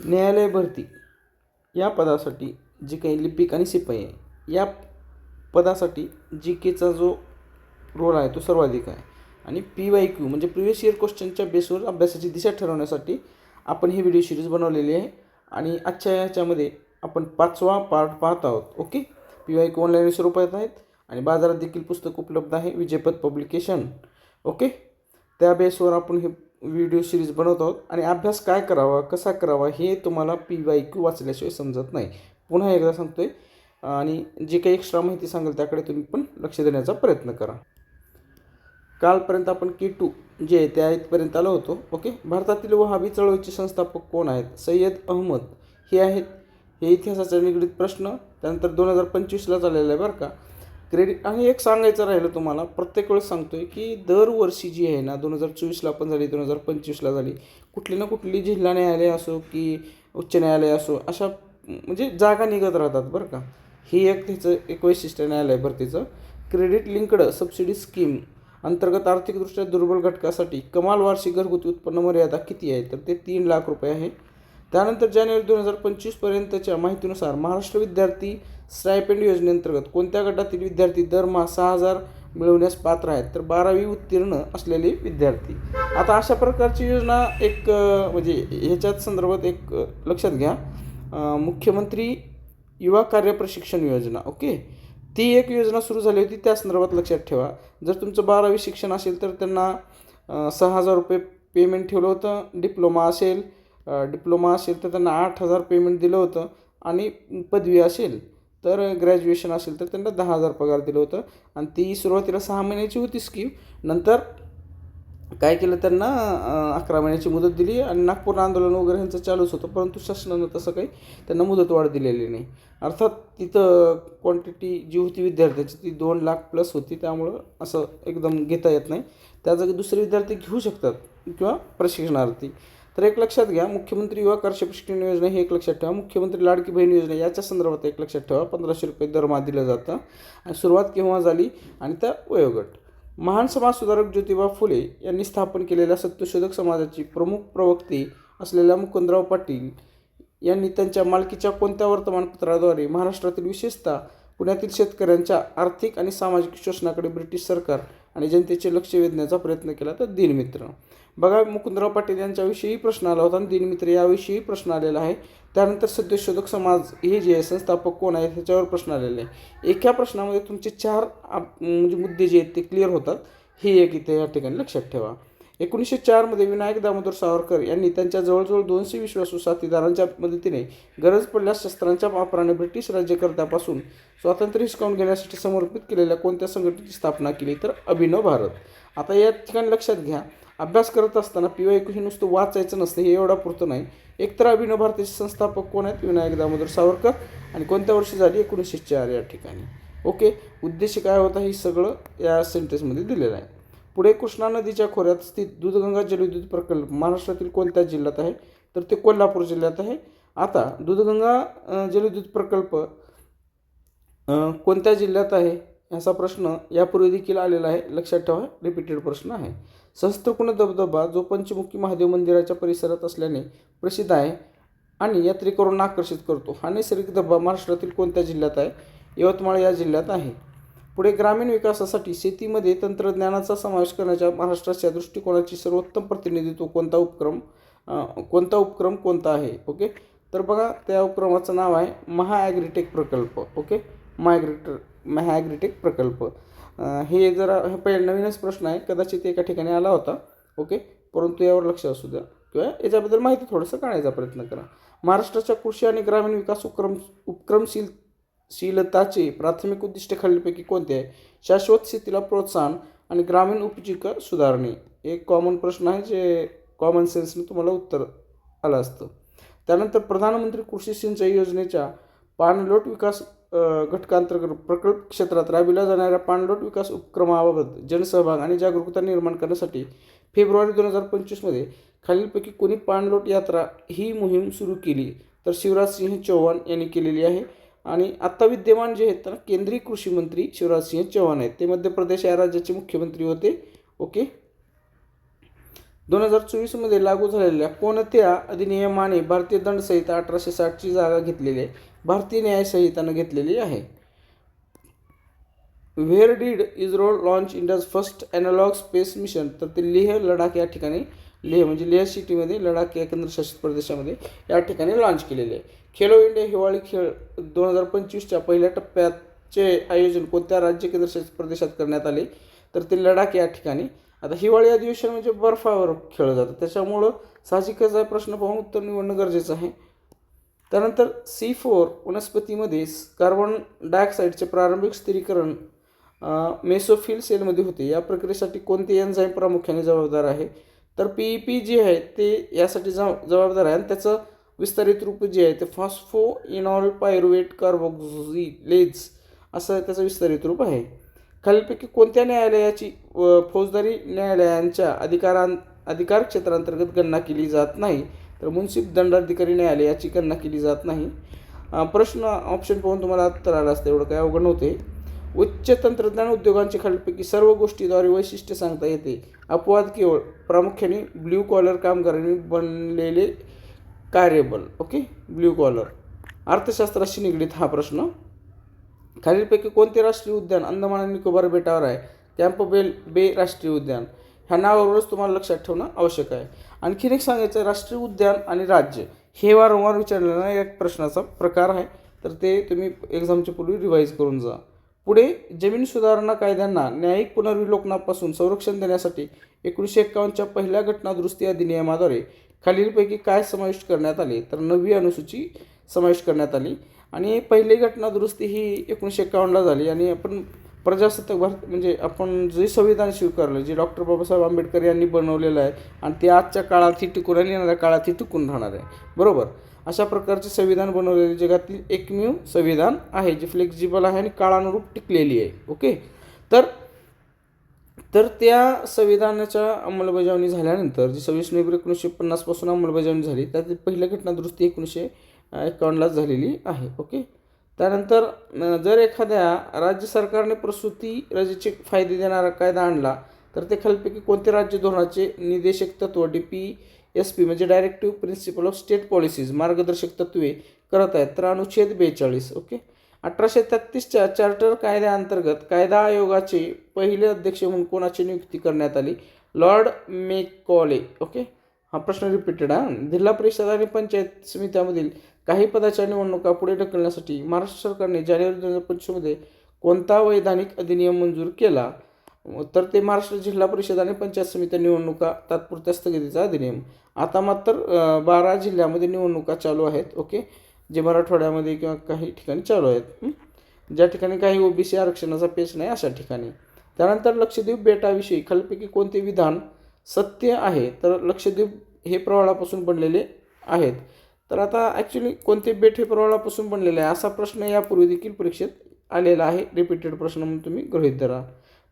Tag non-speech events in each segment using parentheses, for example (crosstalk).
न्यायालय भरती. या पदासाठी जी काही लिपिक आणि शिपाई आहे या पदासाठी जी केचा जो रोल आहे तो सर्वाधिक आहे. आणि पी वाय क्यू म्हणजे प्रिव्हियस इयर क्वेश्चनच्या बेसवर अभ्यासाची दिशा ठरवण्यासाठी आपण ही व्हिडिओ सिरीज बनवलेली आहे. आणि आजच्या याच्यामध्ये आपण पाचवा पार्ट पाहत आहोत okay? P Y Q online स्वरूपात आहेत आणि बाजारात देखील पुस्तक उपलब्ध आहे विजयपद पब्लिकेशन ओके? त्या बेसवर आपण हे व्हिडिओ सिरीज बनवत आहोत. आणि अभ्यास काय करावा कसा करावा हे तुम्हाला पी वाय क्यू वाचल्याशिवाय समजत नाही. पुन्हा एकदा सांगतो आहे आणि जे काही एक्स्ट्रा माहिती सांगेल त्याकडे तुम्ही पण लक्ष देण्याचा प्रयत्न करा. कालपर्यंत आपण के टू जे आहे त्या इथपर्यंत आलो होतो. ओके भारतातील वहाबी चळवळीचे संस्थापक कोण आहेत? सय्यद अहमद. हे आहेत. हे इतिहासाचा निगडीत प्रश्न. त्यानंतर दोन हजार पंचवीसला झालेला आहे बरं का. क्रेडिट आणि एक सांगायचं राहिलं तुम्हाला प्रत्येक वेळेस सांगतो आहे की दरवर्षी जी आहे ना दोन हजार चोवीसला पण झाली दोन हजार पंचवीसला झाली कुठली ना कुठली जिल्हा न्यायालय असो की उच्च न्यायालय असो अशा म्हणजे जागा निघत राहतात बरं का. ही एक त्याचं एक वैशिष्ट्य न्यायालय भरतीचं. क्रेडिट लिंक्ड सबसिडी स्कीम अंतर्गत आर्थिकदृष्ट्या दुर्बल घटकासाठी कमाल वार्षिक घरगुती उत्पन्न मर्यादा किती आहे? तर ते तीन लाख रुपये आहे. त्यानंतर जानेवारी दोन हजार पंचवीसपर्यंतच्या माहितीनुसार महाराष्ट्र विद्यार्थी स्टायपेंड योजनेअंतर्गत कोणत्या गटातील विद्यार्थी दरमहा सहा हजार मिळवण्यास पात्र आहेत? तर बारावी उत्तीर्ण असलेले विद्यार्थी. आता अशा प्रकारची योजना एक म्हणजे ह्याच्यात संदर्भात एक लक्षात घ्या. मुख्यमंत्री युवा कार्य प्रशिक्षण योजना ओके? ती एक योजना सुरू झाली होती त्या संदर्भात लक्षात ठेवा. जर तुमचं बारावी शिक्षण असेल तर त्यांना सहा हजार रुपये पेमेंट ठेवलं होतं डिप्लोमा असेल डिप्लोमा असेल तर त्यांना आठ हजार पेमेंट दिलं होतं आणि पदवी असेल तर ग्रॅज्युएशन असेल तर त्यांना दहा हजार पगार दिलं होतं. आणि ती सुरुवातीला सहा महिन्याची होती स्कीम नंतर काय केलं त्यांना अकरा महिन्याची मुदत दिली आणि नागपूर आंदोलन वगैरे ह्यांचं चालूच होतं परंतु शासनानं तसं काही त्यांना मुदतवाढ दिलेली नाही. अर्थात तिथं क्वांटिटी जी होती विद्यार्थ्याची ती दोन लाख प्लस होती त्यामुळं असं एकदम घेता येत नाही. त्या जागी दुसरे विद्यार्थी घेऊ शकतात किंवा प्रशिक्षणार्थी. तर एक लक्षात घ्या मुख्यमंत्री युवा कर्ष प्रशिक्षण योजना ही एक लक्षात ठेवा. मुख्यमंत्री लाडकी बहीण योजना याच्या संदर्भात एक लक्षात ठेवा. पंधराशे रुपये दरमहा दिलं जातं. आणि सुरुवात केव्हा झाली? आणि त्या वयोगट. महान समाजसुधारक ज्योतिबा फुले यांनी स्थापन केलेल्या सत्यशोधक समाजाची प्रमुख प्रवक्ते असलेल्या मुकुंदराव पाटील यांनी त्यांच्या मालकीच्या कोणत्या वर्तमानपत्राद्वारे महाराष्ट्रातील विशेषतः पुण्यातील शेतकऱ्यांच्या आर्थिक आणि सामाजिक शोषणाकडे ब्रिटिश सरकार आणि जनतेचे लक्ष वेधण्याचा प्रयत्न केला तर दिनमित्र. बघा मुकुंदराव पाटील यांच्याविषयी प्रश्न आला होता आणि दिनमित्र याविषयी प्रश्न आलेला आहे. त्यानंतर सत्यशोधक समाज हे जे आहे संस्थापक कोण आहे ह्याच्यावर प्रश्न आलेले आहे. एका प्रश्नामध्ये तुमचे चार आप- म्हणजे मुद्दे जे आहेत ते क्लिअर होतात. हे एक इथे या ठिकाणी लक्षात ठेवा. एकोणीसशे चारमध्ये विनायक दामोदर सावरकर यांनी त्यांच्या जवळजवळ दोनशे विश्वासू साथीदारांच्या मदतीने गरज पडल्यास शस्त्रांच्या वापराने ब्रिटिश राज्यकर्त्यापासून स्वातंत्र्य हिसकावून घेण्यासाठी समर्पित केलेल्या कोणत्या संघटनेची स्थापना केली तर अभिनव भारत. आता या ठिकाणी लक्षात घ्या. अभ्यास करत असताना पी वाय हे नुसतं वाचायचं नसतं हे एवढा पुरतं नाही. एकतर अभिनव भारताचे संस्थापक कोण आहेत? विनायक दामोदर सावरकर. आणि कोणत्या वर्षी झाली? एकोणीसशे चार या ठिकाणी. ओके. उद्देश काय होता? हे सगळं या सेंटेन्समध्ये दिलेलं आहे. पुढे कृष्णा नदीच्या खोऱ्यात स्थित दूधगंगा जलविद्युत प्रकल्प महाराष्ट्रातील कोणत्या जिल्ह्यात आहे? तर ते कोल्हापूर जिल्ह्यात आहे. आता दूधगंगा जलविद्युत प्रकल्प कोणत्या जिल्ह्यात आहे याचा प्रश्न यापूर्वी देखील आलेला आहे. लक्षात ठेवा रिपीटेड प्रश्न आहे. सहस्त्रकुंड धबधबा जो पंचमुखी महादेव मंदिराच्या परिसरात असल्याने प्रसिद्ध आहे आणि यात्रेकरूंना आकर्षित करतो. हा नैसर्गिक धबधबा महाराष्ट्रातील कोणत्या जिल्ह्यात आहे? यवतमाळ या जिल्ह्यात आहे. पुढे ग्रामीण विकासासाठी शेतीमध्ये तंत्रज्ञानाचा समावेश करण्याच्या महाराष्ट्राच्या दृष्टिकोनाची सर्वोत्तम प्रतिनिधित्व कोणता उपक्रम? कोणता उपक्रम कोणता आहे? ओके? तर बघा त्या उपक्रमाचं नाव आहे महाॲग्रिटेक प्रकल्प. ओके? महाॲग्रिटर महाॲग्रिटेक प्रकल्प. हे जरा हे नवीनच प्रश्न आहे. कदाचित एका ठिकाणी आला होता. ओके? परंतु यावर लक्ष असू द्या. किंवा याच्याबद्दल माहिती थोडंसं काढायचा प्रयत्न करा. महाराष्ट्राच्या कृषी आणि ग्रामीण विकास उपक्रम उपक्रमशील शीलताचे प्राथमिक उद्दिष्ट खालीलपैकी कोणते आहे? शाश्वत शेतीला प्रोत्साहन आणि ग्रामीण उपजीविका सुधारणे. एक कॉमन प्रश्न आहे जे कॉमन सेन्सने तुम्हाला उत्तर आलं असतं. त्यानंतर प्रधानमंत्री कृषी सिंचाई योजनेच्या पाणलोट विकास घटकांतर्गत प्रकल्प क्षेत्रात राबविल्या जाणाऱ्या पाणलोट विकास उपक्रमाबाबत जनसहभाग आणि जागरूकता निर्माण करण्यासाठी फेब्रुवारी दोन हजार पंचवीसमध्ये खालीलपैकी कोणी पाणलोट यात्रा ही मोहीम सुरू केली? तर शिवराज सिंह चौहान यांनी केलेली आहे. आणि आत्ता विद्यमान जे आहेत तर केंद्रीय कृषी मंत्री शिवराजसिंह चौहान आहेत. ते मध्य प्रदेश या राज्याचे मुख्यमंत्री होते. ओके? दोन हजार चोवीसमध्ये लागू झालेल्या कोणत्या अधिनियमाने भारतीय दंडसंहिता अठराशे साठची जागा घेतलेली आहे? भारतीय न्यायसंहितानं घेतलेली आहे. Where did ISRO launch India's first analog space mission तर ते लेह लडाख या ठिकाणी लेह म्हणजे लेह सिटीमध्ये लडाख या केंद्रशासित प्रदेशामध्ये या ठिकाणी लॉन्च केलेले आहे. खेलो इंडिया हिवाळी खेळ दोन हजार पंचवीसच्या पहिल्या टप्प्याचे आयोजन कोणत्या राज्य केंद्रशासित प्रदेशात करण्यात आले? तर ते लडाख या ठिकाणी. आता हिवाळी अधिवेशन म्हणजे बर्फावर खेळलं जातं. त्याच्यामुळं साहजिकच आहे प्रश्न पाहून उत्तर निवडणं गरजेचं आहे. त्यानंतर सी फोर वनस्पतीमध्ये कार्बन डायऑक्साईडचे प्रारंभिक स्थिरीकरण मेसोफिल सेलमध्ये होते. या प्रक्रियेसाठी कोणते एन्झाईम प्रामुख्याने जबाबदार आहे? तर पी ई पी जे आहे ते यासाठी जबाब जबाबदार आहे. आणि त्याचं विस्तारित रूप जे आहे ते फॉस्फो इनॉल पायरुवेट कार्बोक्झिलेज असं त्याचं विस्तारित रूप आहे. खालीलपैकी कोणत्या न्यायालयाची व फौजदारी न्यायालयांच्या अधिकारां अधिकार क्षेत्रांतर्गत गणना केली जात नाही तर मुन्सिफ दंडाधिकारी न्यायालयाची गणना केली जात नाही? प्रश्न ऑप्शन पाहून तुम्हाला उत्तर आलं असतं एवढं काय अवघड नव्हते. उच्च तंत्रज्ञान उद्योगांची खालीलपैकी सर्व गोष्टीद्वारे वैशिष्ट्य सांगता येते. अपवाद केवळ प्रामुख्याने ब्ल्यू कॉलर कामगारांनी बनलेले कार्यबल ओके? Blue collar. अर्थशास्त्राशी निगडीत हा प्रश्न. खालीलपैकी कोणते राष्ट्रीय उद्यान अंदमान आणि निकोबार बेटावर आहे? कॅम्पबेल बे राष्ट्रीय उद्यान. ह्या नावावरूनच तुम्हाला लक्षात ठेवणं आवश्यक आहे. आणखीन एक सांगायचं राष्ट्रीय उद्यान आणि राज्य हे वारंवार विचारलेला एक प्रश्नाचा प्रकार आहे. तर ते तुम्ही एक्झामच्या पूर्वी रिवाईज करून जा. पुढे जमीन सुधारणा कायद्यांना न्यायिक पुनर्विलोकनापासून संरक्षण देण्यासाठी एकोणीसशे एक्कावन्नच्या पहिल्या घटनादुरुस्ती अधिनियमाद्वारे खालीलपैकी काय समाविष्ट करण्यात आले तर नवी अनुसूची समाविष्ट करण्यात आली. आणि पहिली घटनादुरुस्ती ही एकोणीसशे एक्कावन्नला झाली आणि आपण प्रजासत्ताक भारत म्हणजे आपण जे संविधान स्वीकारलं जे डॉक्टर बाबासाहेब आंबेडकर यांनी बनवलेलं आहे आणि ते आजच्या काळातही टिकून आणि येणाऱ्या काळातही टिकून राहणार आहे. बरोबर? अशा प्रकारचे संविधान बनवलेले जगातील एकमेव संविधान आहे जे फ्लेक्झिबल आहे आणि काळानुरूप टिकलेली आहे. ओके तर तर त्या संविधानाच्या अंमलबजावणी झाल्यानंतर जी सव्वीस नोव्हेंबर एकोणीसशे पन्नासपासून अंमलबजावणी झाली त्यातील पहिल्या घटनादुरुस्ती एकोणीसशे एकावन्नलाच झालेली आहे. ओके त्यानंतर जर एखाद्या राज्य सरकारने प्रसूती रजेचे फायदे देणारा कायदा आणला तर ते खालपैकी कोणते राज्य धोरणाचे निदेशक तत्व? डी पी एस पी म्हणजे directive principle of state policies मार्गदर्शक तत्वे करत आहेत. तर अनुच्छेद बेचाळीस ओके? अठराशे तेहत्तीसच्या चार्टर कायद्याअंतर्गत कायदा आयोगाचे पहिले अध्यक्ष म्हणून कोणाची नियुक्ती करण्यात आली? Lord Macaulay okay? हा प्रश्न रिपीटेड हा? जिल्हा परिषद आणि पंचायत समित्यामधील काही पदाच्या निवडणुका पुढे ढकलण्यासाठी महाराष्ट्र सरकारने जानेवारी दोन हजार पंचवीसमध्ये कोणता वैधानिक अधिनियम मंजूर केला? तर ते महाराष्ट्र जिल्हा परिषद आणि पंचायत समित्या निवडणुका तात्पुरत्या स्थगितीचा अधिनियम. आता मात्र बारा जिल्ह्यामध्ये निवडणुका चालू आहेत ओके? जे मराठवाड्यामध्ये किंवा काही ठिकाणी चालू आहेत ज्या ठिकाणी काही ओबीसी आरक्षणाचा पेच नाही अशा ठिकाणी. त्यानंतर लक्षद्वीप बेटाविषयी खालपैकी कोणते विधान सत्य आहे? तर लक्षद्वीप हे प्रवाळापासून बनलेले आहेत. तर आता ॲक्च्युली कोणते बेट हे प्रवाळापासून बनलेले आहे? असा प्रश्न यापूर्वी देखील परीक्षेत आलेला आहे. रिपीटेड प्रश्न म्हणून तुम्ही गृहीत धरा.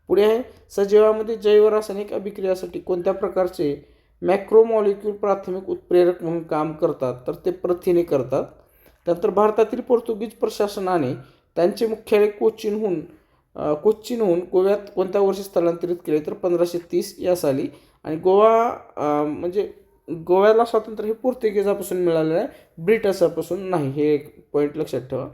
पुढे आहे सजीवामध्ये जैव रासायनिक अभिक्रियासाठी कोणत्या प्रकारचे मॅक्रोमॉलिक्यूल प्राथमिक उत्प्रेरक म्हणून काम करतात? तर ते प्रथिने करतात. त्यानंतर भारतातील पोर्तुगीज प्रशासनाने त्यांचे मुख्यालय कोचीनहून अ, कोचीनहून गोव्यात कोणत्या वर्षी स्थलांतरित केले? तर पंधराशे तीस या साली. आणि गोवा म्हणजे गोव्याला स्वातंत्र्य हे पोर्तुगीजापासून मिळालेलं आहे ब्रिटिशापासून नाही. हे एक पॉईंट लक्षात ठेवा.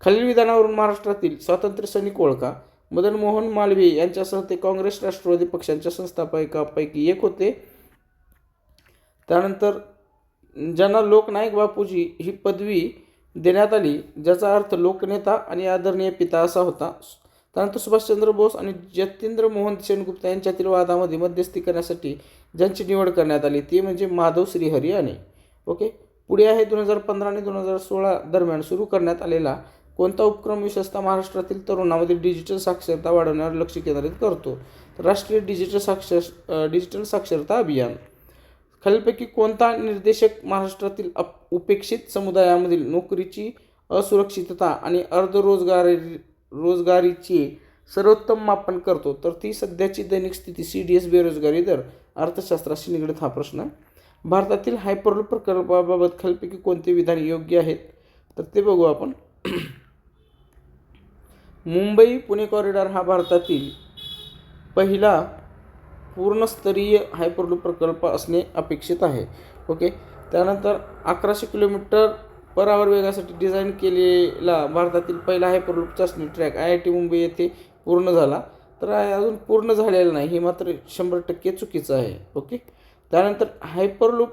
खालील विधानावरून महाराष्ट्रातील स्वातंत्र्य सैनिक ओळखा. मदन मोहन मालवीय यांच्यासह ते काँग्रेस राष्ट्रवादी पक्षांच्या संस्थापकापैकी एक होते. त्यानंतर ज्यांना लोकनायक बापूजी ही पदवी देण्यात आली ज्याचा अर्थ लोकनेता आणि आदरणीय पिता असा होता. त्यानंतर सुभाषचंद्र बोस आणि जतींद्र मोहन सेनगुप्ता यांच्यातील वादामध्ये मध्यस्थी करण्यासाठी ज्यांची निवड करण्यात आली ती म्हणजे माधव श्रीहरी याने. ओके? पुढे आहे दोन हजार पंधरा आणि दोन हजार सोळा दरम्यान सुरू करण्यात आलेला कोणता उपक्रम विशेषतः महाराष्ट्रातील तरुणामध्ये डिजिटल साक्षरता वाढवण्यावर लक्ष केंद्रित करतो? राष्ट्रीय डिजिटल साक्षर डिजिटल साक्षरता अभियान. खालीलपैकी कोणता निर्देशक महाराष्ट्रातील अप उपेक्षित समुदायामधील नोकरीची असुरक्षितता आणि अर्धरोजगारी रोजगारीची सर्वोत्तम मापन करतो? तर ती सध्याची दैनिक स्थिती सी डी एस बेरोजगारी दर अर्थशास्त्राशी निगडीत हा प्रश्न. आहे. भारतातील हायपरलूप प्रकल्पाबाबत खालीलपैकी कोणते विधान योग्य आहेत? तर ते बघू आपण. मुंबई पुणे कॉरिडॉर हा भारतातील पहिला पूर्णस्तरीय हायपरलूप प्रकल्प असणे अपेक्षित आहे. ओके त्यानंतर अकराशे किलोमीटर पर आवर वेगासाठी डिझाईन केलेला भारतातील पहिला हायपरलूप चाचणी track I I T Mumbai येथे पूर्ण झाला. तर अजून पूर्ण झालेलं नाही हे मात्र शंभर टक्के चुकीचं आहे. ओके त्यानंतर हायपरलूप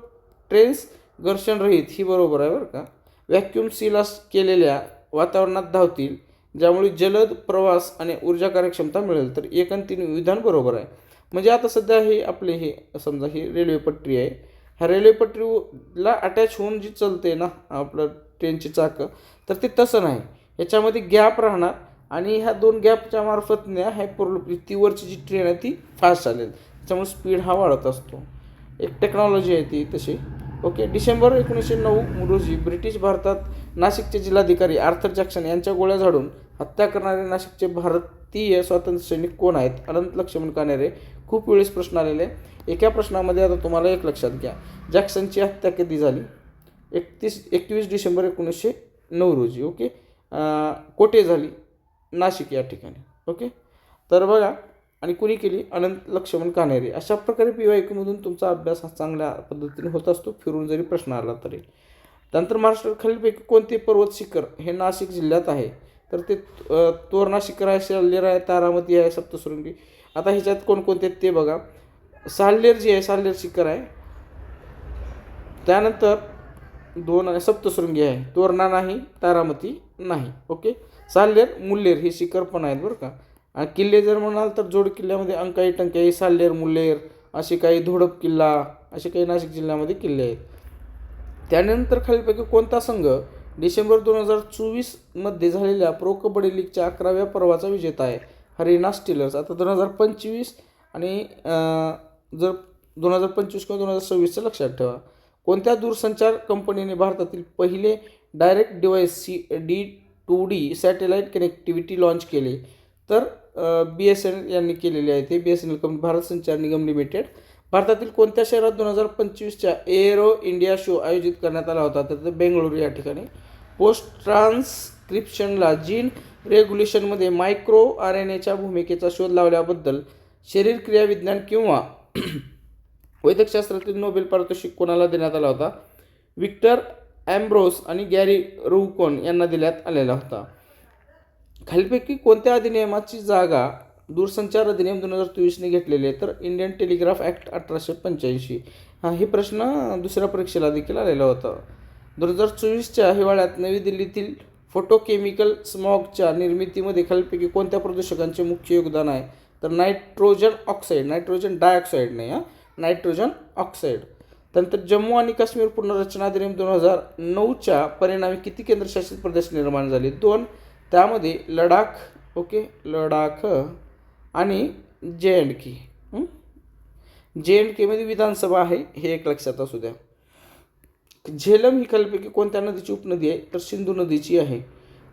ट्रेन्स घर्षणरहित ही बरोबर आहे बरं का? व्हॅक्यूम सिलास केलेल्या वातावरणात धावतील. ज्यामुळे जलद प्रवास आणि ऊर्जा कार्यक्षमता मिळेल. तर एक आणि तीन विधान बरोबर आहे. म्हणजे आता सध्या हे आपले हे समजा ही रेल्वे पटरी आहे. ह्या रेल्वे पटरीला अटॅच होऊन जी चालते ना आपलं ट्रेनची चाकं तर ते तसं नाही. याच्यामध्ये गॅप राहणार आणि ह्या दोन गॅपच्या मार्फतने ह्या पूर्ण तीवरची जी ट्रेन आहे ती फास्ट चालेल. त्याच्यामुळे स्पीड हा वाढत असतो. एक टेक्नॉलॉजी आहे ती तशी. ओके डिसेंबर एकोणीसशे नऊ रोजी ब्रिटिश भारतात नाशिकचे जिल्हाधिकारी आर्थर जॅक्सन यांच्या गोळ्या झाडून हत्या करणारे नाशिकचे भारतीय स्वातंत्र्य सैनिक कोण आहेत? अनंत लक्ष्मण कानेरे. खूप वेळेस प्रश्न आलेले. एका प्रश्नामध्ये आता तुम्हाला एक लक्षात घ्या. जॅक्सनची हत्या कधी झाली? एकतीस एकवीस डिसेंबर एकोणीसशे नऊ रोजी ओके? कोठे झाली? नाशिक या ठिकाणी ओके? तर बघा आणि कुणी केली? अनंत लक्ष्मण कानेरे. अशा प्रकारे पी वाय क्यूमधून तुमचा अभ्यास हा चांगल्या पद्धतीने होत असतो फिरून जरी प्रश्न आला तरी. त्यानंतर महाराष्ट्र खालीलपैकी कोणते पर्वत शिखर हे नाशिक जिल्ह्यात आहे? तर ते तोरणा शिखर आहे शल्लेर आहे तारामती आहे सप्तशृंगी. आता ह्याच्यात कोणकोणते आहेत ते बघा. साल्लेर जी आहे साल्लेर शिखर आहे. त्यानंतर दोन सप्तशृंगी आहे. तोरणा नाही तारामती नाही. ओके? साल्लेर मुल्लेर हे शिखर पण आहेत बरं का. आणि किल्ले जर म्हणाल तर जोड किल्ल्यामध्ये अंकाई टंकाई साल्लेर मुल्लेर असे काही धोडप किल्ला असे काही नाशिक जिल्ह्यामध्ये किल्ले आहेत. त्यानंतर खालीलपैकी कोणता संघ? डिसेंबर दोन हजार चोवीसमध्ये झालेल्या प्रो कबड्डी लीगच्या अकराव्या पर्वाचा विजेता आहे. हरियाणा स्टीलर्स. आता दोन हजार पंचवीस आणि जर दोन हजार पंचवीस किंवा दोन हजार सव्वीसचं लक्षात ठेवा. कोणत्या दूरसंचार कंपनीने भारतातील पहिले direct device C D to D satellite connectivity launch केले? तर बी एस एन एल यांनी केलेले आहे. ते B S N L company Bharat Sanchar Nigam limited. भारतातील कोणत्या शहरात दोन हजार पंचवीसच्या एअरो इंडिया शो आयोजित करण्यात आला होता? तर ते बेंगळुरू या ठिकाणी. पोस्ट ट्रान्सक्रिप्शनला जीन रेग्युलेशनमध्ये मायक्रो आर एन एच्या भूमिकेचा शोध लावल्याबद्दल शरीर क्रियाविज्ञान किंवा (clears throat) वैद्यकशास्त्रातील नोबेल पारितोषिक कोणाला देण्यात आला होता? विक्टर ॲम्ब्रोस आणि गॅरी रुकोन यांना देण्यात आलेला होता. खालपैकी कोणत्या अधिनियमाची जागा दूरसंचार अधिनियम दोन हजार चोवीसने घेतलेले तर इंडियन टेलिग्राफ ॲक्ट अठराशे पंच्याऐंशी. हा हे प्रश्न दुसऱ्या परीक्षेला देखील आलेला होता. दोन हजार चोवीसच्या हिवाळ्यात नवी दिल्लीतील फोटोकेमिकल स्मॉगच्या निर्मितीमध्ये खालीपैकी कोणत्या प्रदूषकांचे मुख्य योगदान आहे? तर नायट्रोजन ऑक्साईड नायट्रोजन डायऑक्साईड नाही हां? Nitrogen oxide. त्यानंतर जम्मू आणि काश्मीर पुनर्रचना अधिनियम दोन हजार नऊच्या परिणामी किती केंद्रशासित प्रदेश निर्माण झाले? दोन. त्यामध्ये लडाख ओके लडाख आणि जे अँड के. जे अँड केमध्ये विधानसभा आहे हे एक लक्षात असू द्या. झेलम ही खालीलपैकी कोणत्या नदीची उपनदी आहे? तर सिंधू नदीची आहे.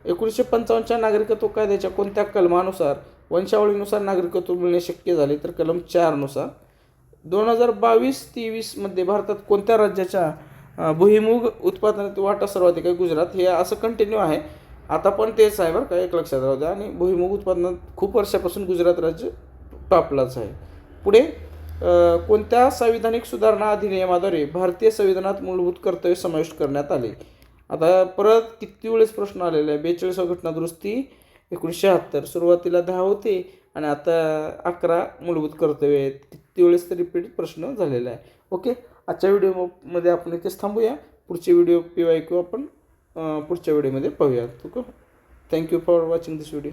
एकोणीसशे पंचावन्नच्या नागरिकत्व कायद्याच्या कोणत्या कलमानुसार वंशावळीनुसार नागरिकत्व मिळणे शक्य झाले? तर कलम चारनुसार. दोन हजार बावीस तेवीसमध्ये भारतात कोणत्या राज्याच्या भुईमुग उत्पादनात वाटा सर्वाधिक आहे? गुजरात. हे असं कंटिन्यू आहे. आता पण तेच आहे बरं का एक लक्षात राहू द्या. आणि भुईमुग उत्पादनात खूप वर्षापासून गुजरात राज्य टॉपलाच आहे. पुढे कोणत्या संविधानिक सुधारणा अधिनियमाद्वारे भारतीय संविधानात मूलभूत कर्तव्य समाविष्ट करण्यात आले? आता परत किती वेळेस प्रश्न आलेला आहे बेचाळीसवा घटना दुरुस्ती एकोणीसशे शहात्तर सुरुवातीला दहा होते आणि आता अकरा मूलभूत कर्तव्य आहेत. किती वेळेस तर रिपीट प्रश्न झालेला आहे ओके आजच्या व्हिडिओमध्ये आपण इथेच थांबूया. पुढचे व्हिडिओ पी वाय क्यू आपण पुढच्या व्हिडिओमध्ये पाहूया okay? Thank you for watching this video